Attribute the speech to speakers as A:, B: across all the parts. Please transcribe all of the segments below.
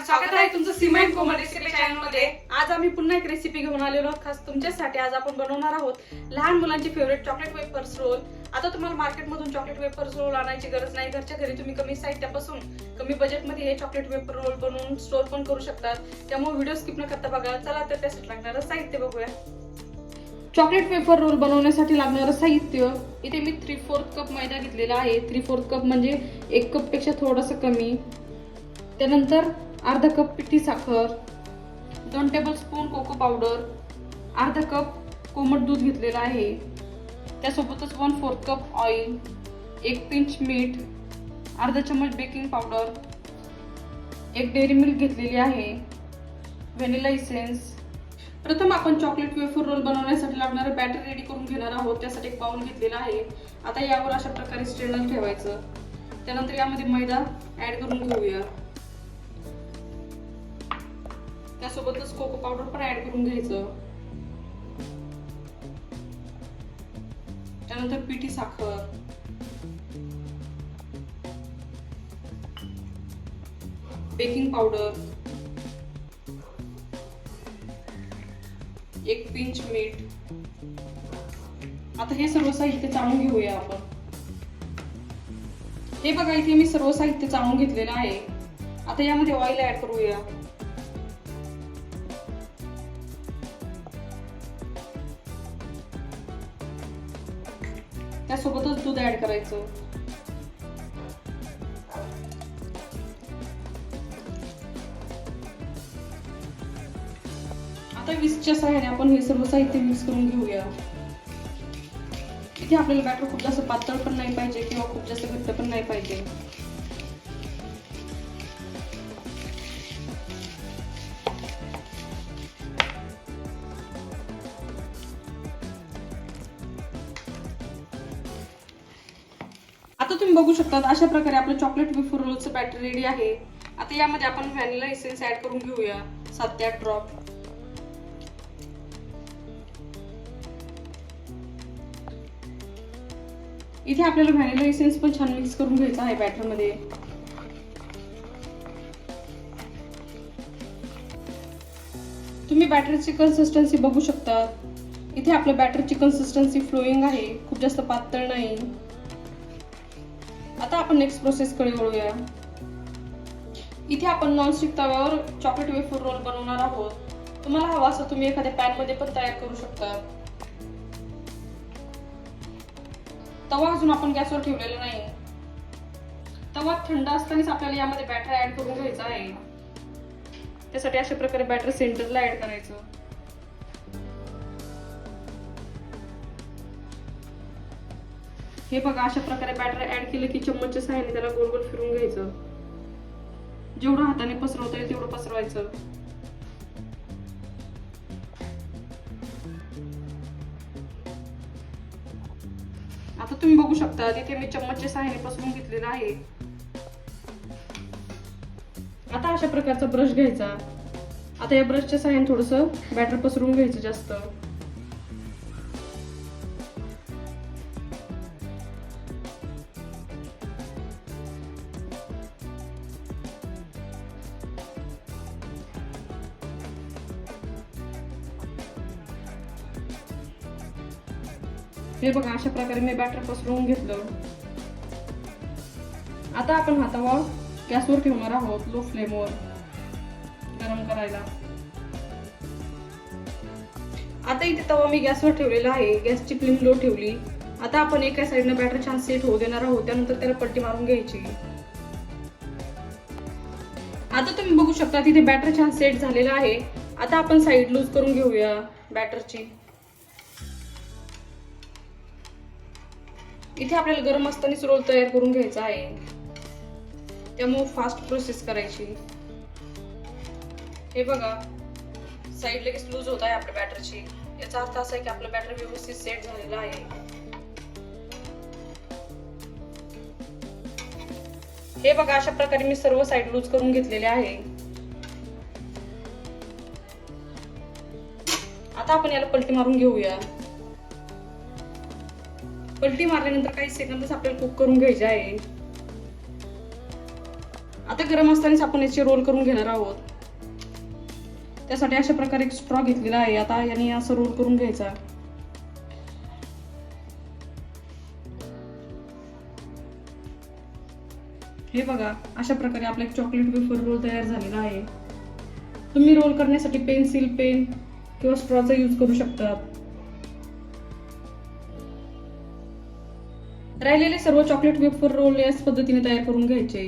A: स्वागत आहे तुमचं सिमेंट कोमल रेसिपी चॅनलमध्ये. आज आम्ही पुन्हा एक रेसिपी घेऊन आलेलो आहोत खास तुमच्यासाठी. आज आपण बनवणार आहोत लहान मुलांची फेवरेट चॉकलेट वेपर्स रोल आता तुम्हाला मार्केटमधून चॉकलेट वेपर्स रोल आणायची गरज नाही. घरच्या घरी तुम्ही कमी साहित्यापासून कमी बजेटमध्ये हे चॉकलेट वेपर रोल बनवून स्टोर पण करू शकतात. त्यामुळे व्हिडिओ स्किप न करता बघा चला तर त्यासाठी लागणारं साहित्य बघूया. चॉकलेट वेफर रोल बनवण्यासाठी लागणारं साहित्य. इथे मी थ्री फोर्थ कप मैदा घेतलेला आहे. थ्री फोर्थ कप म्हणजे एक कपपेक्षा थोडंसं कमी. त्यानंतर अर्धा कप पिठी साखर दोन टेबल स्पून कोको पावडर अर्धा कप कोमट दूध घेतलेलं आहे. त्यासोबतच वन फोर्थ कप ऑइल एक पिंच मीठ अर्धा चमच बेकिंग पावडर एक डेअरी मिल्क घेतलेली आहे. व्हॅनिला इसेन्स प्रथम आपण चॉकलेट वेफर रोल बनवण्यासाठी लागणारं बॅटर रेडी करून घेणार आहोत. त्यासाठी एक बाउल घेतलेला आहे. आता यावर अशा प्रकारे स्ट्रेनर ठेवायचं. त्यानंतर यामध्ये मैदा ॲड करून घेऊया. त्यासोबतच कोको पावडर पण ऍड करून घ्यायचं. त्यानंतर पिठी साखर. बेकिंग पावडर एक पिंच मीठ आता हे सर्व साहित्य चाळून घेऊया आपण. हे बघा इथे मी सर्व साहित्य चाळून घेतलेलं आहे. आता यामध्ये ऑइल ऍड करूया. त्यासोबतच दूध ऍड करायचं. आता विसच्या सहाय्याने आपण हे सर्व साहित्य मिक्स करून घेऊया. इथे आपल्याला बॅटर खूप जास्त पातळ पण नाही पाहिजे किंवा खूप जास्त घट्ट पण नाही पाहिजे. आता तुम्ही बघू शकता अशा प्रकारे आपलं चॉकलेट विफर रोलचं बॅटर रेडी आहे. आता यामध्ये आपण व्हॅनिला इसेन्स ऍड करून घेऊया. सात ते आठ ड्रॉप इथे आपल्याला व्हॅनिला इसेन्स पण छान मिक्स करून घ्यायचं आहे बॅटरमध्ये तुम्ही बॅटरची कन्सिस्टन्सी बघू शकता. इथे आपल्या बॅटरची कन्सिस्टन्सी फ्लोईंग आहे. खूप जास्त पातळ नाही. आता आपण नेक्स्ट प्रोसेस कडे वळूया. इथे आपण नॉनस्टिक तव्यावर चॉकलेट वेफर रोल बनवणार आहोत. तुम्हाला हवा असं तुम्ही एखाद्या पॅनमध्ये पण तयार करू शकता. तवा अजून आपण गॅसवर ठेवलेला नाही. तवा थंड असतानाच आपल्याला यामध्ये बॅटर ऍड करून घ्यायचा आहे. त्यासाठी अशा प्रकारे बॅटर सेंटरला ऍड करायचं. हे बघा अशा प्रकारे बॅटर ऍड केलं की चम्मचच्या सहाय्याने त्याला गोल गोल फिरून घ्यायचं. जेवढं हाताने पसरवता येईल तेवढं पसरवायचं. आता तुम्ही बघू शकता तिथे मी चम्मचच्या साहाय्याने पसरून घेतलेला आहे. आता अशा प्रकारचा ब्रश घ्यायचा. आता या ब्रशच्या साहाय्याने थोडस बॅटर पसरून घ्यायचं जास्त. हे बघा अशा प्रकारे मी बॅटर पसरवून घेतलं. आता आपण हा तवा गॅसवर ठेवणार आहोत लो फ्लेमवर गरम करायला. आता इथे तवा मी गॅसवर ठेवलेला आहे गॅसची फ्लेम लो ठेवली. आता आपण एका साईडनं बॅटर छान सेट होऊ देणार आहोत त्यानंतर त्याला पट्टी मारून घ्यायची. आता तुम्ही बघू शकता तिथे बॅटर छान सेट झालेला आहे. आता आपण साईड लूज करून घेऊया बॅटरची इथे आपल्याला गरम असतानाच रोल तयार करून घ्यायचा आहे. त्यामुळे फास्ट प्रोसेस करायची. हे बघा. साईड लगेच लूज होत आहे आपल्या बॅटरची याचा अर्थ असा आहे की आपलं बॅटर व्यवस्थित सेट झालेलं आहे. हे बघा अशा प्रकारे मी सर्व साईड लूज करून घेतलेले आहे. आता आपण याला पलटी मारून घेऊया. पलटी मारल्यानंतर काही सेकंदच आपल्याला कुक करून घ्यायचे आहे. आता गरम असतानाच आपण याचे रोल करून घेणार आहोत. त्यासाठी अशा प्रकारे एक स्ट्रॉ घेतलेला आहे. आता याने असं रोल करून घ्यायचा. हे बघा अशा प्रकारे आपला एक चॉकलेट वेफर रोल तयार झालेला आहे. तुम्ही रोल करण्यासाठी पेन्सिल पेन किंवा स्ट्रॉचा यूज करू शकता राहिलेले सर्व चॉकलेट वेफर रोल याच पद्धतीने तयार करून घ्यायचे.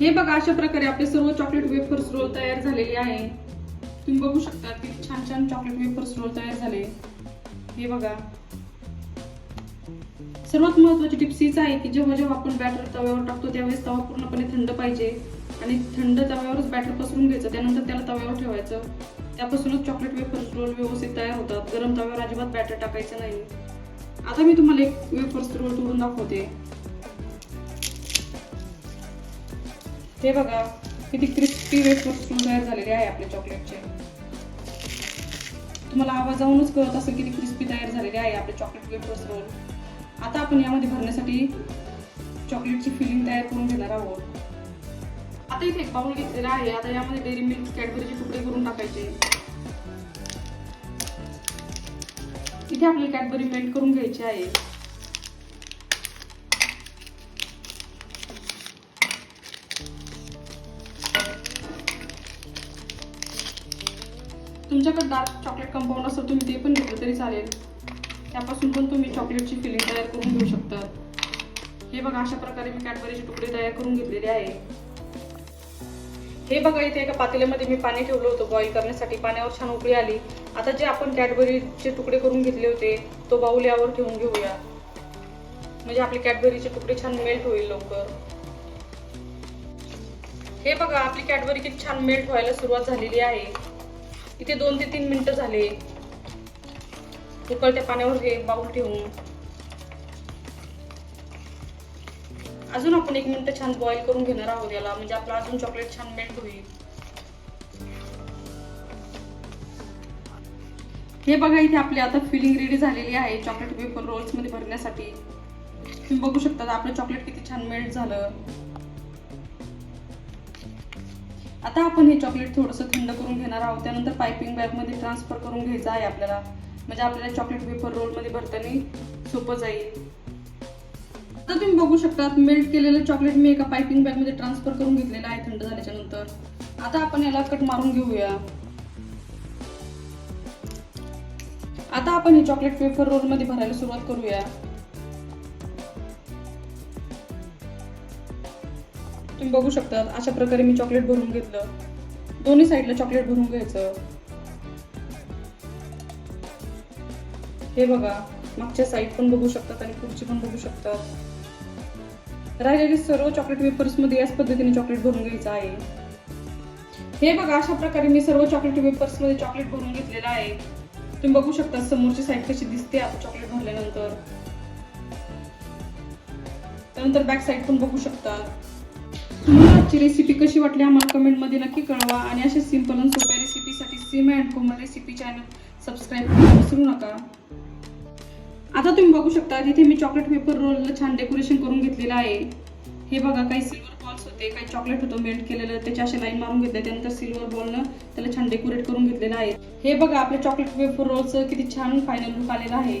A: हे बघा अशा प्रकारे आपले सर्व चॉकलेट वेफर्स रोल तयार झालेले आहे. तुम्ही बघू शकता किती छान छान चॉकलेट वेफर्स रोल तयार झाले. हे बघा. सर्वात महत्वाची टिप्स हीच आहे की जेव्हा जेव्हा आपण बॅटर तव्यावर टाकतो त्यावेळेस तवा पूर्णपणे थंड पाहिजे. आणि थंड तव्यावरच बॅटर पसरून घ्यायचं त्यानंतर त्याला तव्यावर ठेवायचं. त्यापासूनच चॉकलेट वेफर्स रोल व्यवस्थित तयार होतात. गरम तव्यावर अजिबात बॅटर टाकायचं नाही. आता मी तुम्हाला एक वेफर्स रोल तोडून दाखवते. हे बघा किती क्रिस्पी वेफर्स रोल तयार झालेले आहे आपल्या चॉकलेटचे तुम्हाला आवाजावरूनच कळत असेल किती क्रिस्पी तयार झालेले आहे आपले चॉकलेट वेफर्स रोल आता आपण यामध्ये भरण्यासाठी चॉकलेटची फिलिंग तयार करून घेणार आहोत. आता इथे एक बाउल घेतलेला आहे. आता यामध्ये डेअरी मिल्क कॅडबरीचे तुकडे करून टाकायचे. इथे आपली कॅडबरी मेल्ट करून घ्यायची आहे. तुमच्याकडे डार्क चॉकलेट कंपाऊंड असं तुम्ही ते पण घेतलं तरी चालेल. त्यापासून पण तुम्ही चॉकलेटची फिलिंग तयार करून घेऊ शकता. हे बघा अशा प्रकारे मी कॅडबरीचे तुकडे तयार करून घेतलेले आहे. हे बघा इथे एका पातेल्यामध्ये मी पाणी ठेवलं होतं. बॉईल करण्यासाठी पाण्यावर छान उकळी आली. आता जे आपण कॅडबरीचे तुकडे करून घेतले होते तो बाऊल यावर ठेवून घेऊया. म्हणजे आपले कॅडबरीचे तुकडे छान मेल्ट होईल लवकर. हे बघा आपली कॅडबरी किती छान मेल्ट व्हायला सुरुवात झालेली आहे. इथे दोन ते तीन मिनिटं झाले. उकळत्या पाण्यावर हे बाऊल ठेवून. अजून आपण एक मिनिट छान बॉईल करून घेणार आहोत याला. म्हणजे आपला अजून चॉकलेट छान मेल्ट होईल. हे बघा इथे आपली आता फिलिंग रेडी झालेली आहे चॉकलेट वेफर रोल्समध्ये भरण्यासाठी. तुम्ही बघू शकता आपलं चॉकलेट किती छान मेल्ट झालं. आता आपण हे चॉकलेट थोडंसं थंड करून घेणार आहोत. त्यानंतर पायपिंग बॅगमध्ये ट्रान्सफर करून घ्यायचं आहे आपल्याला. म्हणजे आपल्याला चॉकलेट वेफर रोलमध्ये भरताना सोपं जाईल. तर तुम्ही बघू शकता मेल्ट केलेलं चॉकलेट मी एका पायपिंग बॅगमध्ये ट्रान्सफर करून घेतलेलं आहे थंड झाल्याच्यानंतर आता आपण याला कट मारून घेऊया. आता आपण हे चॉकलेट वेफर रोलमध्ये भरायला सुरुवात करूया. तुम्ही बघू शकता अशा प्रकारे मी चॉकलेट भरून घेतलं. दोन्ही साईडला चॉकलेट भरून घ्यायचं. हे बघा मागच्या साईड पण बघू शकतात आणि पुढची पण बघू शकतात. राहिलेले सर्व चॉकलेट वेपर्समध्ये याच पद्धतीने चॉकलेट भरून घ्यायचं आहे. हे बघा अशा प्रकारे मी सर्व चॉकलेट वेपर्समध्ये चॉकलेट भरून घेतलेलं आहे. तुम्ही बघू शकता समोरची साईड कशी दिसते आता चॉकलेट भरल्यानंतर. त्यानंतर बॅक साईड पण बघू शकता. तुम्हाला आजची रेसिपी कशी वाटली आम्हाला कमेंटमध्ये नक्की कळवा. आणि अशा सिंपल आणि सोप्या रेसिपीसाठी Sim and Komal recipe channel subscribe करायला विसरू नका. आता तुम्ही बघू शकता तिथे मी चॉकलेट पेपर रोलला छान डेकोरेशन करून घेतलेलं आहे. हे बघा काही सिल्वर बॉल्स होते काही चॉकलेट होतं मेल्ट केलेलं त्याच्या अशा लाईन मारून घेतल्या त्यानंतर सिल्वर बॉलनं त्याला छान डेकोरेट करून घेतलेलं आहे. हे बघा आपल्या चॉकलेट पेपर रोलचं किती छान फायनल लुक आलेलं आहे.